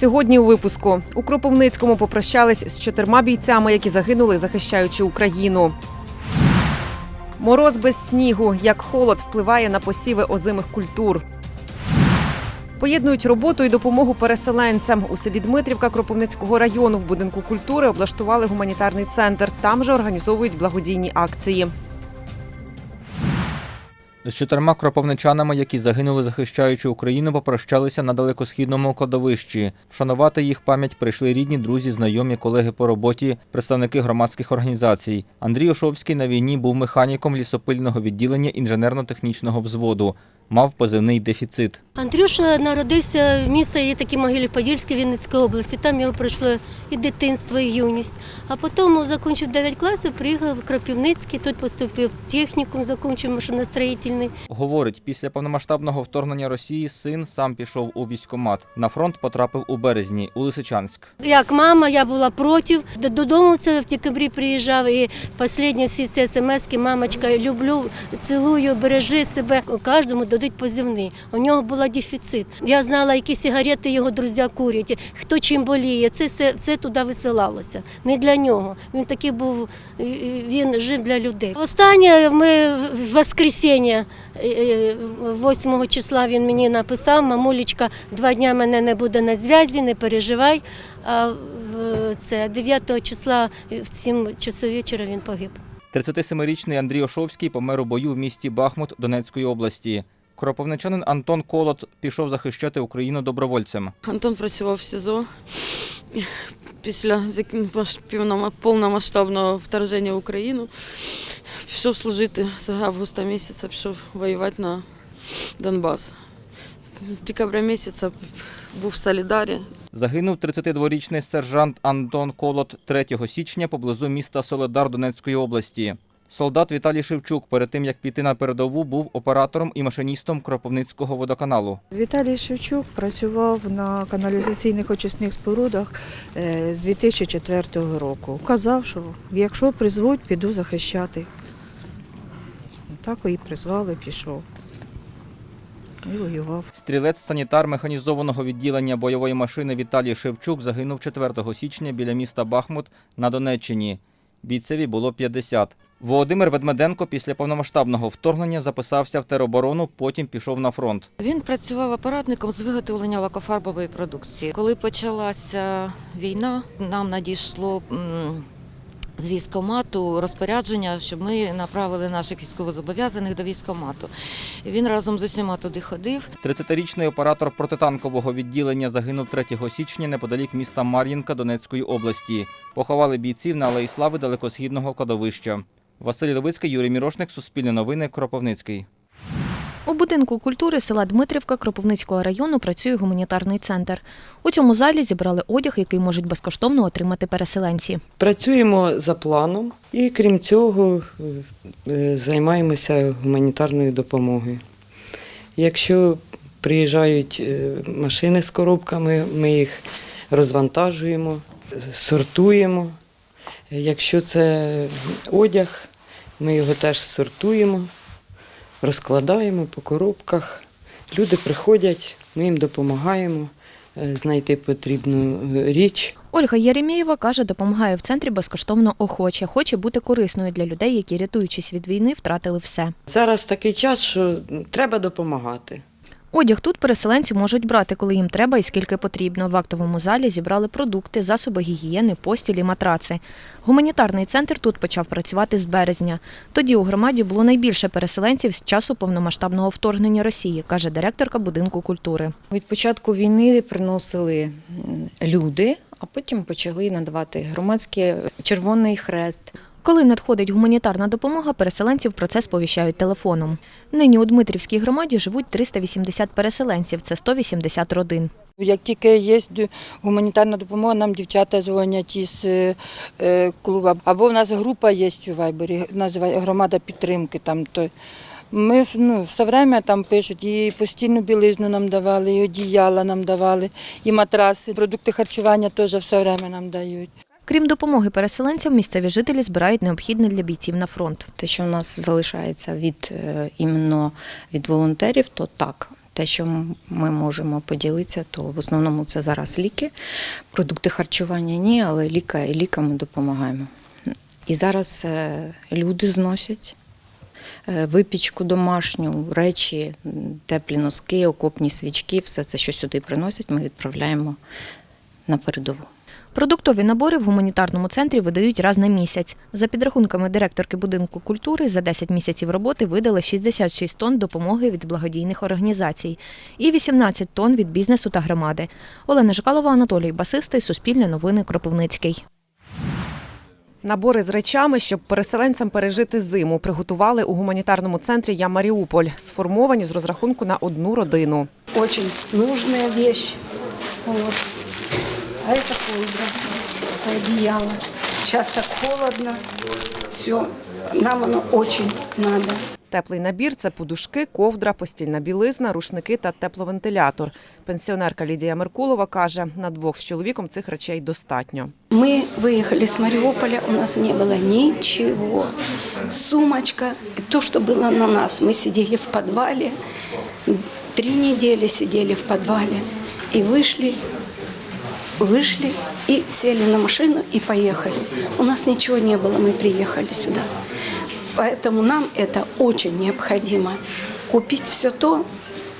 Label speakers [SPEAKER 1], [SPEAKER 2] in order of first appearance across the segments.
[SPEAKER 1] Сьогодні у випуску у Кропивницькому попрощались з чотирма бійцями, які загинули, захищаючи Україну. Мороз без снігу, як холод впливає на посіви озимих культур. Поєднують роботу і допомогу переселенцям. У селі Дмитрівка Кропивницького району в будинку культури облаштували гуманітарний центр. Там же організовують благодійні акції.
[SPEAKER 2] З чотирма кропивничанами, які загинули, захищаючи Україну, попрощалися на далекосхідному кладовищі. Вшанувати їх пам'ять прийшли рідні, друзі, знайомі, колеги по роботі, представники громадських організацій. Андрій Ошовський на війні був механіком лісопильного відділення інженерно-технічного взводу. Мав позивний дефіцит.
[SPEAKER 3] Андрюша народився в місті є такі могилі Подільській Вінницької області. Там його пройшло і дитинство, і юність. А потім закінчив 9 класів, приїхав в Кропивницький, тут поступив технікум, закінчив машиностроїтельний.
[SPEAKER 2] Говорить, після повномасштабного вторгнення Росії син сам пішов у військкомат. На фронт потрапив у березні у Лисичанськ.
[SPEAKER 3] Як мама, я була проти. Додому це в декабрі приїжджав і останні всі ці смски, мамочка, люблю, цілую, бережи себе. Кожному дадуть позивний. У нього була дефіцит. Я знала, які сигарети його друзі курять, хто чим боліє. Це все, все туди висилалося. Не для нього. Він такий був, він жив для людей. Останнє ми в воскресіння, е, е, 8 числа він мені написав, мамулечка, два дня мене не буде на зв'язі, не переживай. А це 9 числа в 7 часу вечора він погиб.
[SPEAKER 2] 37-річний Андрій Ошовський помер у бою в місті Бахмут Донецької області. Кропивничанин Антон Колот пішов захищати Україну добровольцем.
[SPEAKER 4] Антон працював в СІЗО. Після повномасштабного вторження в Україну пішов служити з августа місяця, пішов воювати на Донбас. З декабря місяця був в Солідарі.
[SPEAKER 2] Загинув 32-річний сержант Антон Колот 3 січня поблизу міста Соледар Донецької області. Солдат Віталій Шевчук перед тим як піти на передову був оператором і машиністом Кропивницького водоканалу.
[SPEAKER 5] Віталій Шевчук працював на каналізаційних очисних спорудах е, з 2004 року. Казав, що якщо призвуть, піду захищати. Так і призвали, пішов. І воював.
[SPEAKER 2] Стрілець-санітар механізованого відділення бойової машини Віталій Шевчук загинув 4 січня біля міста Бахмут на Донеччині. Бійцеві було 50. Володимир Ведмеденко після повномасштабного вторгнення записався в тероборону, потім пішов на фронт.
[SPEAKER 6] Він працював апаратником з виготовлення лакофарбової продукції. Коли почалася війна, нам надійшло з військомату розпорядження, щоб ми направили наших військовозобов'язаних до військомату. Він разом з усіма туди ходив.
[SPEAKER 2] 30-річний оператор протитанкового відділення загинув 3 січня неподалік міста Мар'їнка Донецької області. Поховали бійців на Алеї Слави далекосхідного кладовища. Василь Левицький, Юрій Мірошник, Суспільне новини, Кропивницький.
[SPEAKER 7] У будинку культури села Дмитрівка Кропивницького району працює гуманітарний центр. У цьому залі зібрали одяг, який можуть безкоштовно отримати переселенці.
[SPEAKER 8] Працюємо за планом і крім цього е, займаємося гуманітарною допомогою. Якщо приїжджають е, машини з коробками, ми їх розвантажуємо, е, сортуємо. Якщо це одяг, ми його теж сортуємо, розкладаємо по коробках. Люди приходять, ми їм допомагаємо е, знайти потрібну е, річ.
[SPEAKER 7] Ольга Єремєєва каже, допомагає в центрі безкоштовно охоче, хоче бути корисною для людей, які, рятуючись від війни, втратили все.
[SPEAKER 8] Зараз такий час, що треба допомагати.
[SPEAKER 7] Одяг тут переселенці можуть брати, коли їм треба і скільки потрібно. В актовому залі зібрали продукти, засоби гігієни, постілі, матраци. Гуманітарний центр тут почав працювати з березня. Тоді у громаді було найбільше переселенців з часу повномасштабного вторгнення Росії, каже директорка будинку культури.
[SPEAKER 9] Від початку війни приносили люди, а потім почали надавати громадський Червоний Хрест.
[SPEAKER 7] Коли надходить гуманітарна допомога, переселенців про це сповіщають телефоном. Нині у Дмитрівській громаді живуть 380 переселенців, це 180 родин.
[SPEAKER 10] Як тільки є гуманітарна допомога, нам дівчата дзвонять із е, е, клубу. Або в нас група є у Вайбері, називає громада підтримки. Там то ми ну, все время там пишуть, і постільну білизну нам давали, і одіяла нам давали, і матраси, продукти харчування теж все время нам дають.
[SPEAKER 7] Крім допомоги переселенцям, місцеві жителі збирають необхідне для бійців на фронт.
[SPEAKER 9] Те, що у нас залишається від е, іменно від волонтерів, то так. те, що ми можемо поділитися, то в основному це зараз ліки. Продукти харчування ні, але ліка і лікам ми допомагаємо. І зараз е, люди зносять е, випічку домашню, речі, теплі носки, окопні свічки, все це, що сюди приносять, ми відправляємо на передову.
[SPEAKER 7] Продуктові набори в гуманітарному центрі видають раз на місяць. За підрахунками директорки будинку культури, за 10 місяців роботи видали 66 тонн допомоги від благодійних організацій і 18 тонн від бізнесу та громади. Олена Жикалова, Анатолій Басистий, Суспільне новини, Кропивницький.
[SPEAKER 1] Набори з речами, щоб переселенцям пережити зиму, приготували у гуманітарному центрі Я Маріуполь, сформовані з розрахунку на одну родину.
[SPEAKER 11] очень нужная вещь. Вот. А это ковдра, это одеяло. Сейчас так холодно. Все, нам оно очень надо.
[SPEAKER 1] Теплий набір це подушки, ковдра, постільна білизна, рушники та тепловентилятор. Пенсіонерка Лідія Меркулова каже, на двох з чоловіком цих речей достатньо.
[SPEAKER 11] Мы выехали с Мариуполя, у нас не было ничего. Сумочка, и то, что было на нас. Мы сидели в подвале, три недели сидели в подвале и вышли, вышли и сели на машину и поехали. У нас ничего не было, мы приехали сюда. Поэтому нам это очень необходимо. Купить все то,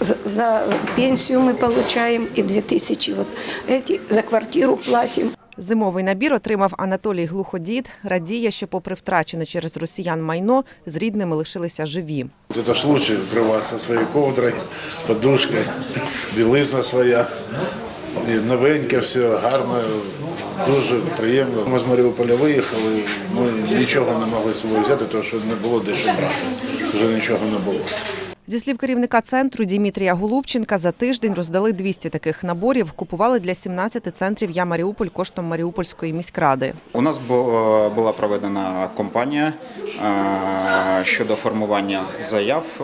[SPEAKER 11] за- за пенсию мы получаем и 2000 вот эти, за квартиру платим.
[SPEAKER 1] Зимовий набір отримав Анатолій Глуходід. Радіє, що, попри втрачене через росіян майно, з рідними лишилися живі.
[SPEAKER 12] Это ж лучше укрываться своей ковдрой, подушкой, білизна своя. Новеньке все, гарно, дуже приємно. Ми з Маріуполя виїхали, ми нічого не могли з собою взяти, тому що не було де що брати. Вже нічого не було.
[SPEAKER 1] Зі слів керівника центру Дімітрія Голубченка, за тиждень роздали 200 таких наборів. Купували для 17 центрів Я Маріуполь коштом Маріупольської міськради.
[SPEAKER 13] У нас бу- була проведена кампанія е, щодо формування заяв е,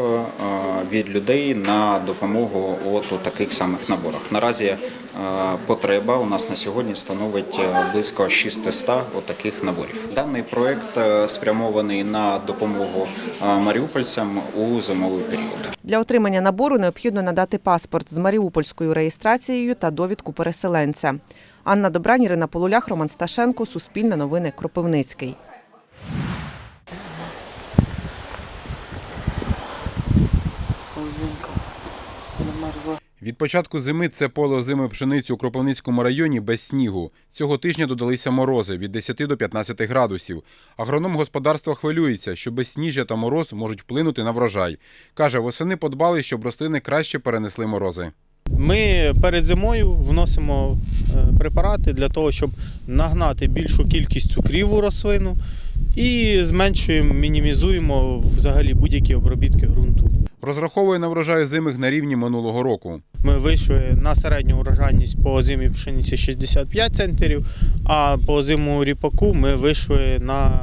[SPEAKER 13] від людей на допомогу от у таких самих наборах. Наразі е, потреба у нас на сьогодні становить е, близько 600 таких наборів. Даний проект е, спрямований на допомогу е, маріупольцям у зимовий період.
[SPEAKER 1] Для отримання набору необхідно надати паспорт з маріупольською реєстрацією та довідку переселенця. Анна Добрань, Ірина Полулях, Роман Сташенко, Суспільне новини, Кропивницький.
[SPEAKER 14] Від початку зими це поле озимої пшениці у Кропивницькому районі без снігу. Цього тижня додалися морози від 10 до 15 градусів. Агроном господарства хвилюється, що безсніжжя та мороз можуть вплинути на врожай. Каже, восени подбали, щоб рослини краще перенесли морози.
[SPEAKER 15] Ми перед зимою вносимо е, препарати для того, щоб нагнати більшу кількість цукрів у рослину і зменшуємо, мінімізуємо взагалі будь-які обробітки ґрунту.
[SPEAKER 14] Розраховує на врожай зимих на рівні минулого року.
[SPEAKER 15] Ми вийшли на середню урожайність по озимій пшениці 65 центнерів, а по озимому ріпаку ми вийшли на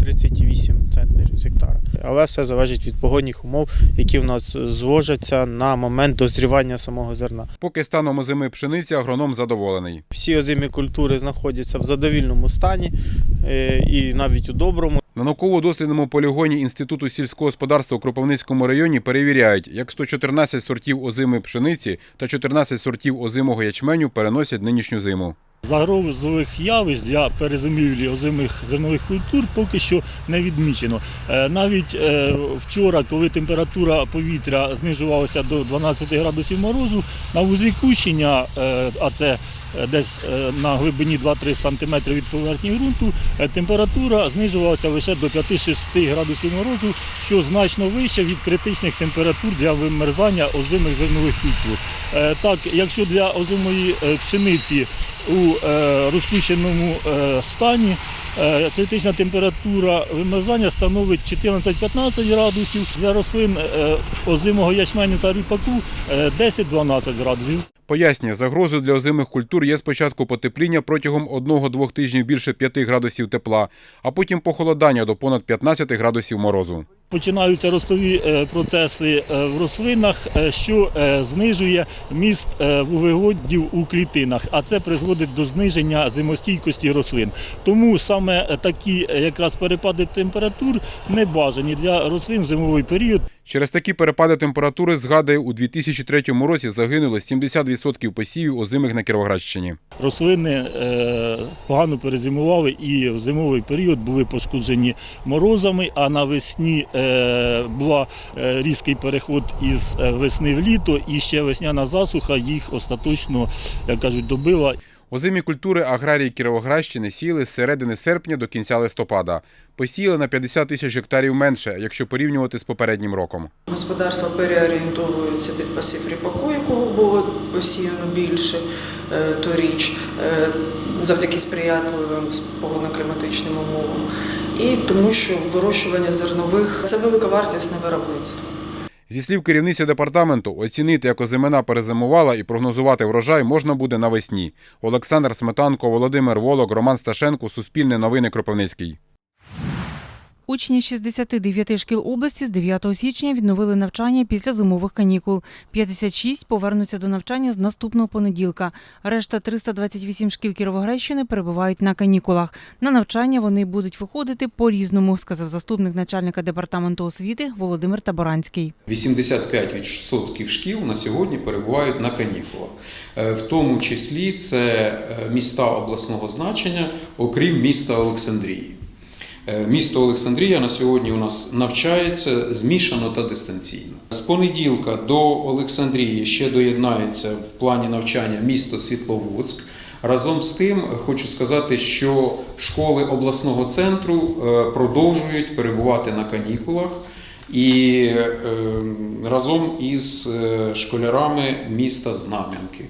[SPEAKER 15] 38 центнерів з гектара. Але все залежить від погодних умов, які в нас зложаться на момент дозрівання самого зерна.
[SPEAKER 14] Поки станом озимої пшениці агроном задоволений.
[SPEAKER 15] Всі озимі культури знаходяться в задовільному стані е, і навіть у доброму.
[SPEAKER 14] На науково-дослідному полігоні Інституту сільського господарства у Кропивницькому районі перевіряють, як 114 сортів озимої пшениці та 14 сортів озимого ячменю переносять нинішню зиму.
[SPEAKER 16] Загрозових явищ для перезимівлі озимих зернових культур поки що не відмічено. Е, Навіть е, вчора, коли температура повітря знижувалася до 12 градусів морозу, на вузлі кущення, е, а це десь е, на глибині 2-3 см від поверхні ґрунту, е, температура знижувалася лише до 5-6 градусів морозу, що значно вище від критичних температур для вимерзання озимих зернових культур. Е, Так, якщо для озимої е, пшениці у е, розпущеному е, стані е, критична температура вимерзання становить 14-15 градусів. Для рослин е, озимого ячменю та ріпаку е, 10-12 градусів.
[SPEAKER 14] Пояснює, загрозою для озимих культур є спочатку потепління протягом 1-2 тижнів більше 5 градусів тепла, а потім похолодання до понад 15 градусів морозу.
[SPEAKER 16] Починаються ростові е, процеси е, в рослинах, е, що знижує міст вуглеводів у клітинах, а це призводить до зниження зимостійкості рослин. Тому саме такі якраз перепади температур не бажані для рослин в зимовий період.
[SPEAKER 14] Через такі перепади температури, згадує, у 2003 році загинуло 70% посівів озимих на Кіровоградщині.
[SPEAKER 16] Рослини е, погано перезимували і в зимовий період були пошкоджені морозами, а навесні е, була е, різкий переход із весни в літо, і ще весняна засуха їх остаточно, як кажуть, добила.
[SPEAKER 14] Озимі культури аграрії Кіровоградщини сіяли з середини серпня до кінця листопада. Посіяли на 50 тисяч гектарів менше, якщо порівнювати з попереднім роком.
[SPEAKER 17] Господарства переорієнтовуються під посів ріпаку, якого було посіяно більше е, торіч, е, завдяки сприятливим погодно-кліматичним умовам. І тому, що вирощування зернових це великовартісне виробництво.
[SPEAKER 14] Зі слів керівниці департаменту, оцінити, як озимина перезимувала і прогнозувати врожай можна буде навесні. Олександр Сметанко, Володимир Волок, Роман Сташенко, Суспільне новини Кропивницький.
[SPEAKER 18] Учні 69 шкіл області з 9 січня відновили навчання після зимових канікул. 56 повернуться до навчання з наступного понеділка. Решта 328 шкіл Кіровоградщини перебувають на канікулах. На навчання вони будуть виходити по-різному, сказав заступник начальника департаменту освіти Володимир Таборанський.
[SPEAKER 19] 85% шкіл на сьогодні перебувають на канікулах. Е, В тому числі це е, міста обласного значення, окрім міста Олександрії. Е, Місто Олександрія на сьогодні у нас навчається змішано та дистанційно. З понеділка до Олександрії ще доєднається в плані навчання місто Світловодськ. Разом з тим хочу сказати, що школи обласного центру е, продовжують перебувати на канікулах і е, разом із е, школярами міста Знам'янки.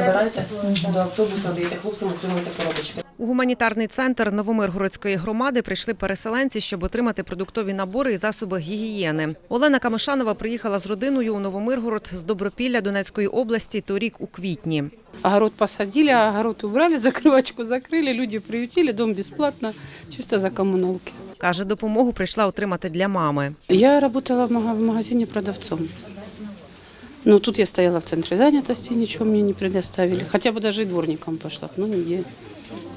[SPEAKER 1] Забирайте до автобуса, даєте хлопцям, отримуєте коробочки. У гуманітарний центр Новомиргородської громади прийшли переселенці, щоб отримати продуктові набори і засоби гігієни. Олена Камишанова приїхала з родиною у Новомиргород з Добропілля Донецької області торік у квітні.
[SPEAKER 20] Огород посадили, а огород убрали, закрывочку закрыли, люди приютили, дом бесплатно, чисто за коммуналки.
[SPEAKER 1] Каже, допомогу прийшла отримати для мами.
[SPEAKER 20] Я работала в мага- в магазине продавцом. Ну, тут я стояла в центре занятости, ничего мне не предоставили. Хотя бы даже и дворником пошла, но нигде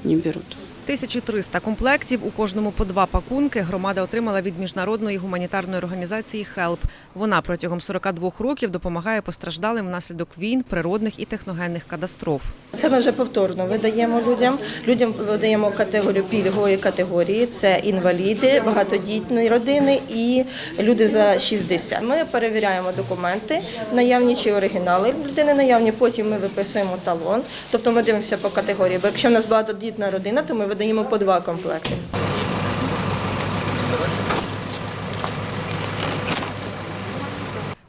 [SPEAKER 20] не берут.
[SPEAKER 1] 1300 комплектів, у кожному по два пакунки громада отримала від міжнародної гуманітарної організації HELP. Вона протягом 42 років допомагає постраждалим внаслідок війн, природних і техногенних катастроф.
[SPEAKER 21] Це ми вже повторно видаємо людям. Людям видаємо категорію пільгової категорії. Це інваліди, багатодітні родини і люди за 60. Ми перевіряємо документи, наявні чи оригінали людини наявні. Потім ми виписуємо талон. Тобто ми дивимося по категорії. Бо якщо в нас багатодітна родина, то ми видаємо по два комплекти.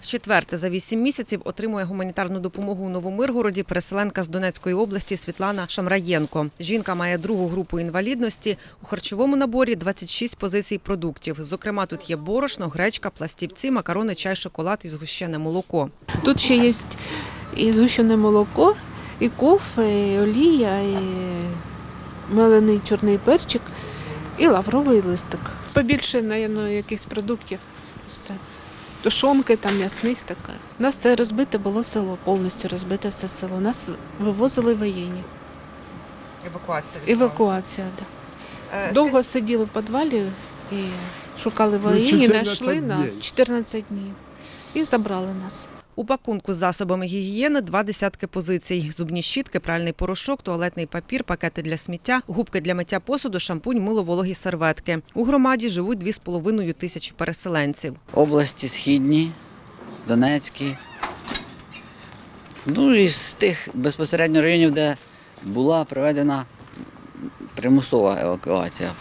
[SPEAKER 1] Вчетверте за вісім місяців отримує гуманітарну допомогу у Новомиргороді переселенка з Донецької області Світлана Шамраєнко. Жінка має другу групу інвалідності. У харчовому наборі 26 позицій продуктів. Зокрема, тут є борошно, гречка, пластівці, макарони, чай, шоколад і згущене молоко.
[SPEAKER 22] Тут ще є і згущене молоко, і кофе, і олія, і мелений чорний перчик, і лавровий листок. Побільше, напевно, якихось продуктів. Все. Тушонки, там м'ясних таке. У нас це розбите було село, повністю розбите все село. Нас вивозили воєнні.
[SPEAKER 1] Евакуація.
[SPEAKER 22] Евакуація, так.
[SPEAKER 1] Е,
[SPEAKER 22] Да. Довго сиділи в підвалі і шукали воєнні,
[SPEAKER 1] 14
[SPEAKER 22] знайшли нас 14 днів і забрали нас.
[SPEAKER 1] У пакунку з засобами гігієни два десятки позицій: зубні щітки, пральний порошок, туалетний папір, пакети для сміття, губки для миття посуду, шампунь, мило, вологі серветки. У громаді живуть 2,5 тисячі переселенців.
[SPEAKER 23] області східні, Донецькі. Ну і з тих безпосередньо районів, де була проведена примусова евакуація.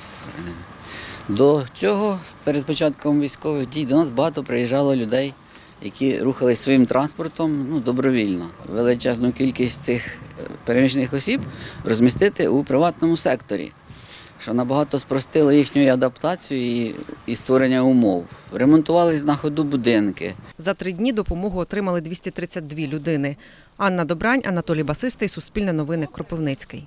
[SPEAKER 23] До цього, перед початком військових дій, до нас багато приїжджало людей, які рухались своїм транспортом ну, добровільно. Величезну кількість цих е, переміщених осіб розмістити у приватному секторі що набагато спростило їхню адаптацію і, і створення умов. Ремонтувались на ходу будинки.
[SPEAKER 1] За три дні допомогу отримали 232 людини. Анна Добрань, Анатолій Басистий, Суспільне новини, Кропивницький.